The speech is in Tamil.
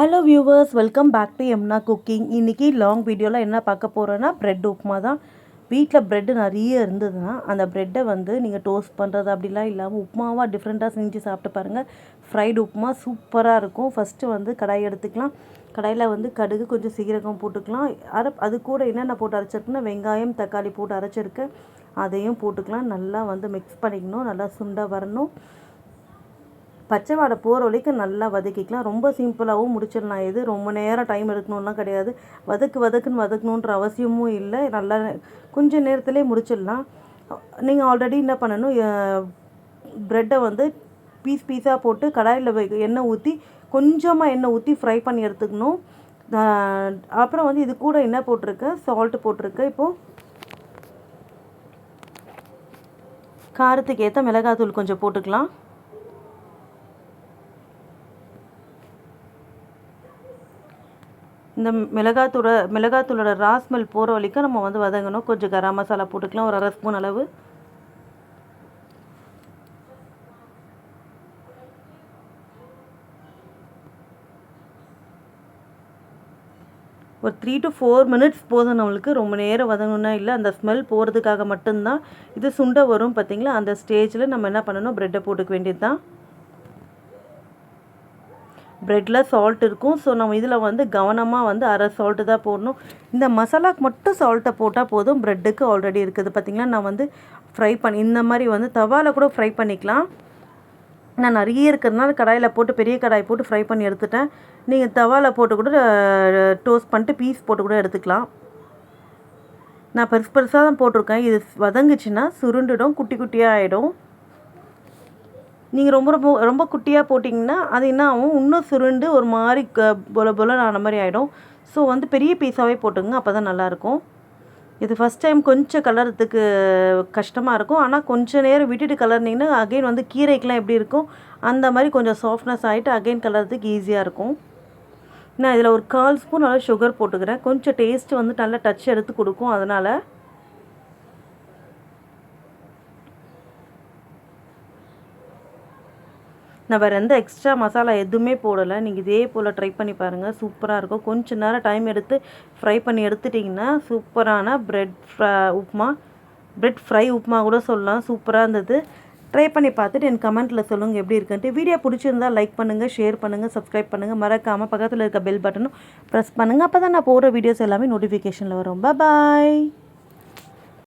Hello viewers welcome back to எம்னா cooking இன்றைக்கி லாங் வீடியோவில் என்ன பார்க்க போகிறோன்னா ப்ரெட் உப்புமா தான். வீட்டில் ப்ரெட்டு நிறைய இருந்ததுன்னா அந்த ப்ரெட்டை வந்து நீங்கள் டோஸ்ட் பண்ணுறது அப்படிலாம் இல்லாமல் உப்புமாவாக டிஃப்ரெண்ட்டாக செஞ்சு சாப்பிட்டு பாருங்கள் ஃப்ரைடு உப்புமா சூப்பராக இருக்கும். ஃபஸ்ட்டு வந்து கடாய் எடுத்துக்கலாம். கடாயில் வந்து கடுகு கொஞ்சம் சீரகம் போட்டுக்கலாம். அரை அது கூட என்னென்ன போட்டு அரைச்சிருக்குன்னா வெங்காயம் தக்காளி போட்டு அரைச்சிருக்கேன். அதையும் போட்டுக்கலாம். நல்லா வந்து மிக்ஸ் பண்ணிக்கணும். நல்லா சுண்டை வரணும். பச்சை வாடை போகிற வரைக்கும் நல்லா வதக்கிக்கலாம். ரொம்ப சிம்பிளாகவும் முடிச்சிடலாம். இது ரொம்ப நேரம் டைம் எடுக்கணும்லாம் கிடையாது. வதக்கு வதக்குன்னு வதக்கணுன்ற அவசியமும் இல்லை. நல்லா கொஞ்சம் நேரத்துலேயே முடிச்சிடலாம். நீங்கள் ஆல்ரெடி என்ன பண்ணணும்? ப்ரெட்டை வந்து பீஸ் பீஸாக போட்டு கடாயில் எண்ணெய் ஊற்றி கொஞ்சமாக எண்ணெய் ஊற்றி ஃப்ரை பண்ணி எடுத்துக்கணும். அப்புறம் வந்து இது கூட என்ன போட்டிருக்கேன் சால்ட்டு போட்டிருக்கேன் இப்போது காரத்துக்கு ஏற்ற மிளகாத்தூள் கொஞ்சம் போட்டுக்கலாம். இந்த மிளகாத்தூளை மிளகாத்தூளோட ராஸ்மெல் போகிற வரைக்கும் நம்ம வந்து வதங்கணும். கொஞ்சம் கரம் மசாலா போட்டுக்கலாம். ஒரு அரை ஸ்பூன் அளவு. ஒரு த்ரீ டு ஃபோர் மினிட்ஸ் போதும் நம்மளுக்கு. ரொம்ப நேரம் வதங்கணுன்னா இல்லை. அந்த ஸ்மெல் போகிறதுக்காக மட்டும்தான். இது சுண்டை வரும் பார்த்திங்களா அந்த ஸ்டேஜில் நம்ம என்ன பண்ணணும்? ப்ரெட்டை போட்டுக்க வேண்டியது தான் ப்ரெட்டில் சால்ட் இருக்கும். ஸோ நம்ம இதில் வந்து கவனமாக வந்து அரை சால்ட்டு தான் போடணும். இந்த மசாலாக்கு மட்டும் சால்ட்டை போட்டால் போதும். ப்ரெட்டுக்கு ஆல்ரெடி இருக்குது. பார்த்திங்களா நான் வந்து ஃப்ரை பண்ணி இந்த மாதிரி வந்து தவாவில் கூட ஃப்ரை பண்ணிக்கலாம். நான் நிறைய இருக்கிறதுனால கடாயில் போட்டு பெரிய கடாய் போட்டு ஃப்ரை பண்ணி எடுத்துட்டேன். நீங்கள் தவாவில் போட்டு கூட டோஸ்ட் பண்ணிட்டு பீஸ் போட்டு கூட எடுத்துக்கலாம். நான் பெருசு பெருசாக தான் போட்டிருக்கேன். இது வதங்குச்சுன்னா சுருண்டுடும் குட்டி குட்டியாக ஆகிடும் நீங்கள் ரொம்ப ரொம்ப ரொம்ப குட்டியாக போட்டிங்கன்னா அது என்ன ஆகும்? இன்னும் சுருண்டு ஒரு மாதிரி க பொல பொல ஆன மாதிரி ஆகிடும் ஸோ வந்து பெரிய பீஸாகவே போட்டுங்க அப்போ தான் நல்லாயிருக்கும். இது ஃபஸ்ட் டைம் கொஞ்சம் கலர்றதுக்கு கஷ்டமாக இருக்கும். ஆனால் கொஞ்சம் நேரம் விட்டுட்டு கலர்னிங்கன்னா அகைன் வந்து கீரைக்கெலாம் எப்படி இருக்கும்? அந்த மாதிரி கொஞ்சம் சாஃப்ட்னஸ் ஆகிட்டு அகைன் கலர்றதுக்கு ஈஸியாக இருக்கும். நான் இதில் ஒரு கால் ஸ்பூன் நல்லா சுகர் போட்டுக்கிறேன். கொஞ்சம் டேஸ்ட்டு வந்து நல்லா டச் எடுத்து கொடுக்கும் அதனால். நான் வேறு எந்த எக்ஸ்ட்ரா மசாலா எதுவுமே போடலை. நீங்கள் இதே போல் ட்ரை பண்ணி பாருங்கள் சூப்பராக இருக்கும். கொஞ்சம் நேரம் டைம் எடுத்து ஃப்ரை பண்ணி எடுத்துட்டிங்கன்னா சூப்பரான ப்ரெட் உப்புமா ப்ரெட் ஃப்ரை உப்புமா கூட சொல்லலாம். சூப்பராக இருந்தது. ட்ரை பண்ணி பார்த்துட்டு என் கமெண்ட்டில் சொல்லுங்கள் எப்படி இருக்குன்ட்டு. வீடியோ பிடிச்சிருந்தால் லைக் பண்ணுங்கள் ஷேர் பண்ணுங்கள் சப்ஸ்கிரைப் பண்ணுங்கள் மறக்காமல் பக்கத்தில் இருக்க பெல் பட்டனும் ப்ரெஸ் பண்ணுங்கள் அப்போ தான் நான் போகிற வீடியோஸ் எல்லாமே நோட்டிஃபிகேஷனில் வரும். பாய்